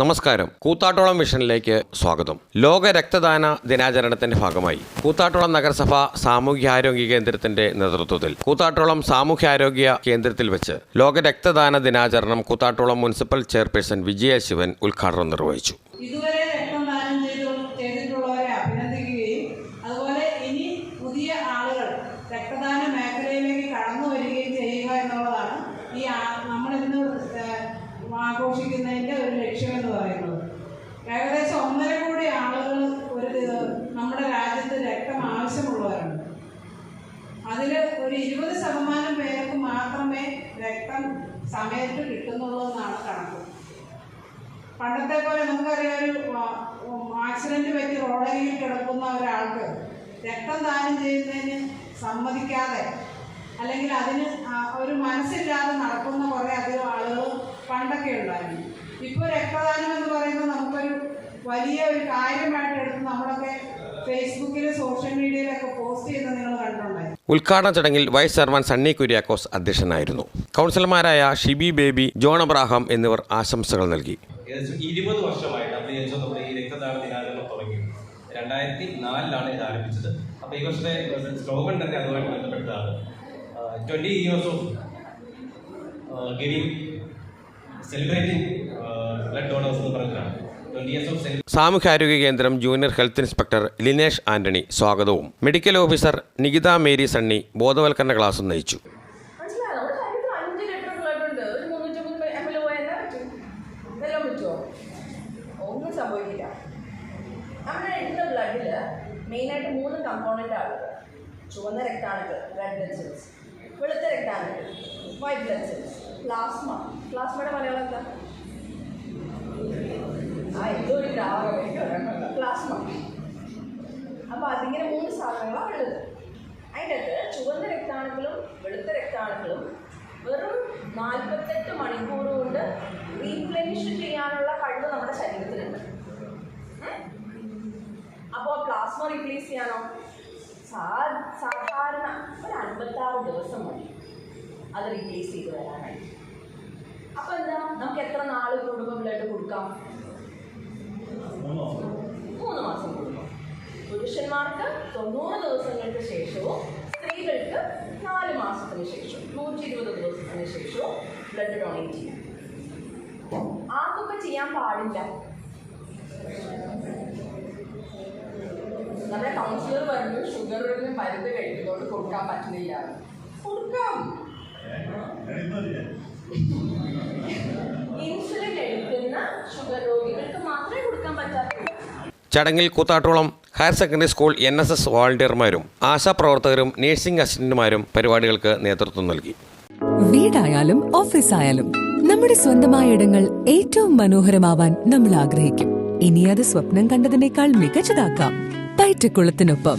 നമസ്കാരം. കൂത്താട്ടോളം മിഷനിലേക്ക് സ്വാഗതം. ലോക രക്തദാന ദിനാചരണത്തിന്റെ ഭാഗമായി കൂത്താട്ടോളം നഗരസഭ സാമൂഹ്യാരോഗ്യ കേന്ദ്രത്തിന്റെ നേതൃത്വത്തിൽ കൂത്താട്ടോളം സാമൂഹ്യാരോഗ്യ കേന്ദ്രത്തിൽ വെച്ച് ലോക രക്തദാന ദിനാചരണം കൂത്താട്ടോളം മുനിസിപ്പൽ ചെയർപേഴ്സൺ വിജയ ശിവൻ ഉദ്ഘാടനം നിർവഹിച്ചു. ഇതുവരെ അഭിനന്ദിക്കുകയും അതുപോലെ ഇനി പുതിയ ആളുകൾ രക്തദാന കടന്നു വരികയും ചെയ്യുക എന്നുള്ളതാണ് ഈ ആ- നമ്മളിന്ന് ഏഹ്, ആഘോഷിക്കുന്നതിന്റെ ഒരു ലക്ഷ്യം എന്ന് പറയുന്നത് ഏകദേശം ഒന്നര കോടി ആളുകൾ ഒരു നമ്മുടെ രാജ്യത്ത് രക്തം ആവശ്യമുള്ളവരാണ്. അതിൽ ഒരു ഇരുപത് ശതമാനം പേർക്ക് മാത്രമേ രക്തം സമയത്ത് കിട്ടുന്നുള്ളൂ എന്നാണ് കണക്ക്. പണ്ടത്തെ പോലെ നമുക്കറിയാം ഒരു ആക്സിഡന്റ് പറ്റി റോഡരികിൽ കിടക്കുന്ന ഒരാൾക്ക് രക്തം ദാനം ചെയ്യുന്നതിന് സമ്മതിക്കാതെ അല്ലെങ്കിൽ അതിന് ഒരു മനസ്സില്ലാതെ നടക്കുന്ന കുറേ അധികം ആളുകൾ പണ്ടൊക്കെ ഉണ്ടായിരുന്നു. ഇപ്പോൾ രക്തദാനം വലിയ ഒരു കാര്യമായിട്ട് എടുത്ത് നമ്മളൊക്കെ ഫേസ്ബുക്കിലും സോഷ്യൽ മീഡിയയിലൊക്കെ പോസ്റ്റ് ചെയ്യുന്നത് നിങ്ങൾ കണ്ടിട്ടുണ്ടായി ഉദ്ഘാടന ചടങ്ങിൽ വൈസ് ചെയർമാൻ സണ്ണി കുര്യാക്കോസ് അധ്യക്ഷനായിരുന്നു. കൗൺസിലർമാരായ ഷിബി ബേബി ജോൺ അബ്രാഹാം എന്നിവർ ആശംസകൾ നൽകി. ഇരുപത് വർഷമായിട്ട് അപ്പോൾ നമ്മുടെ ഈ രക്തദാന ദിനാചരണം തുടങ്ങി രണ്ടായിരത്തി നാലിലാണ് ഇത് ആരംഭിച്ചത്. അപ്പോൾ ഈ വർഷത്തെ സ്ലോഗൻ തന്നെ അതുമായിട്ട് ബന്ധപ്പെട്ടതാണ്. Twenty years of giving celebrating blood donors എന്ന് പറഞ്ഞതാണ്. സാമൂഹ്യാരോഗ്യ കേന്ദ്രം junior health inspector Linesh Antony സ്വാഗതവും. മെഡിക്കൽ ഓഫീസർ നികിത മേരി സണ്ണി ബോധവൽക്കരണ ക്ലാസും നയിച്ചു. മൂന്ന് ചുവന്ന രക്താണുക്കൾ റെഡ് ബ്ലഡ് സെൽസ് വെളുത്ത രക്താണുക്കൾ വൈറ്റ് ബ്ലഡ് സെൽസ് പ്ലാസ്മ പ്ലാസ്മയുടെ മലയാളം എന്താ ആ പ്ലാസ്മ അപ്പോൾ അതിങ്ങനെ മൂന്ന് സാധനങ്ങളാണ് ഉള്ളത്. അതിന്റെ അകത്ത് ചുവന്ന രക്താണുക്കളും വെളുത്ത രക്താണുക്കളും വെറും നാൽപ്പത്തെട്ട് മണിക്കൂർ കൊണ്ട് റീപ്ലെനിഷ് ചെയ്യാനുള്ള കഴിവ് നമ്മുടെ ശരീരത്തിലുണ്ട്. അപ്പോൾ പ്ലാസ്മ റീപ്ലേസ് ചെയ്യാനോ? സാധാരണ ഒരു അൻപത്താറ് ദിവസം മതി അത് റീപ്ലേസ് ചെയ്ത് വരാനായിട്ട്. അപ്പോൾ എന്താ? നമുക്ക് എത്ര നാൾ കൊടുക്കാം? മൂന്ന് മാസം കൊടുക്കും പുരുഷന്മാർക്ക് തൊണ്ണൂറ് ദിവസങ്ങൾക്ക് ശേഷവും സ്ത്രീകൾക്ക് നാല് മാസത്തിന് ശേഷവും നൂറ്റി ഇരുപത് ദിവസത്തിന് ശേഷവും ബ്ലഡ് ഡൊണേറ്റ് ചെയ്യാം. ആർക്കൊക്കെ ചെയ്യാൻ പാടില്ല? നമ്മുടെ കൗൺസിലർ പറഞ്ഞു ഷുഗറിന് മരുന്ന് കഴിക്കുന്നതുകൊണ്ട് കൊടുക്കാൻ പറ്റുന്നില്ല. കൊടുക്കാം. ഇൻസുലിൻ ഷുഗർ രോഗികൾക്ക് മാത്രമേ കൊടുക്കാൻ പറ്റാത്തുള്ളൂ ചടങ്ങിൽ Koothattukulam higher secondary school N S S വോളണ്ടിയർമാരും ആശാപ്രവർത്തകരും നഴ്സിംഗ് അസിസ്റ്റന്റുമാരും പരിപാടികൾക്ക് നേതൃത്വം നൽകി. വീടായാലും ഓഫീസായാലും നമ്മുടെ സ്വന്തമായ ഇടങ്ങൾ ഏറ്റവും മനോഹരമാവാൻ നമ്മൾ ആഗ്രഹിക്കും. ഇനി അത് സ്വപ്നം കണ്ടതിനേക്കാൾ മികച്ചതാക്കാം. പയറ്റക്കുളത്തിനൊപ്പം